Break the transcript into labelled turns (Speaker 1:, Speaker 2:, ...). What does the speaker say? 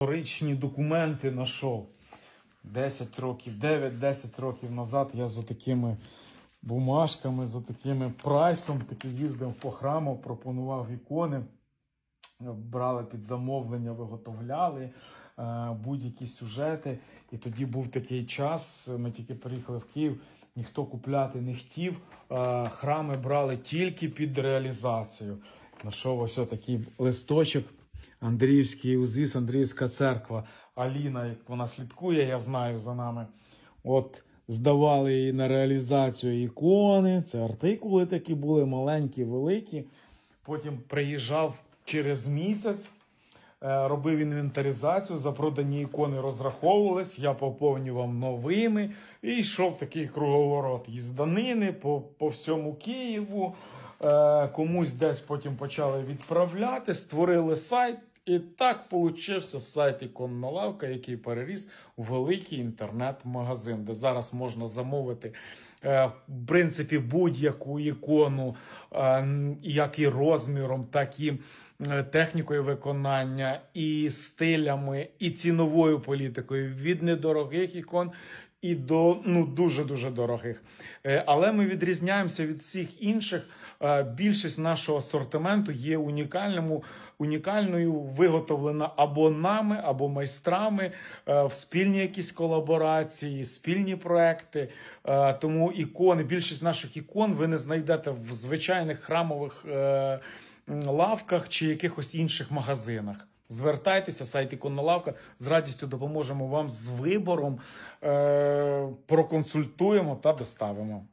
Speaker 1: Історичні документи знайшов. 10 років, 9-10 років назад я з такими бумажками, з такими прайсом таки їздив по храму, пропонував ікони, брали під замовлення, виготовляли е, будь-які сюжети. І тоді був такий час. Ми тільки приїхали в Київ, ніхто купляти не хотів. Е, храми брали тільки під реалізацію. Знайшов ось такий листочок. Андріївський узвіз, Андріївська церква. Аліна, як вона слідкує, я знаю за нами. От здавали її на реалізацію ікони. Це артикули такі були, маленькі, великі. Потім приїжджав через місяць, е, робив інвентаризацію, за продані ікони розраховувались, я поповнював новими і йшов такий круговорот їзданини по, по всьому Києву. Е, комусь десь потім почали відправляти, створили сайт. І так получився сайт Іконна лавка, який переріс у великий інтернет-магазин, де зараз можна замовити е, в принципі будь-яку ікону, е, як і розміром, так і е, технікою виконання, і стилями, і ціновою політикою. Від недорогих ікон і до ну дуже дуже дорогих. Е, Але ми відрізняємося від всіх інших. Е, Більшість нашого асортименту є унікальному, унікальною, виготовлена або нами, або майстрами е, в спільні якісь колаборації, спільні проекти. Тому ікони, більшість наших ікон ви не знайдете в звичайних храмових лавках чи якихось інших магазинах. Звертайтеся, сайт Іконна лавка. З радістю допоможемо вам з вибором, е, проконсультуємо та доставимо.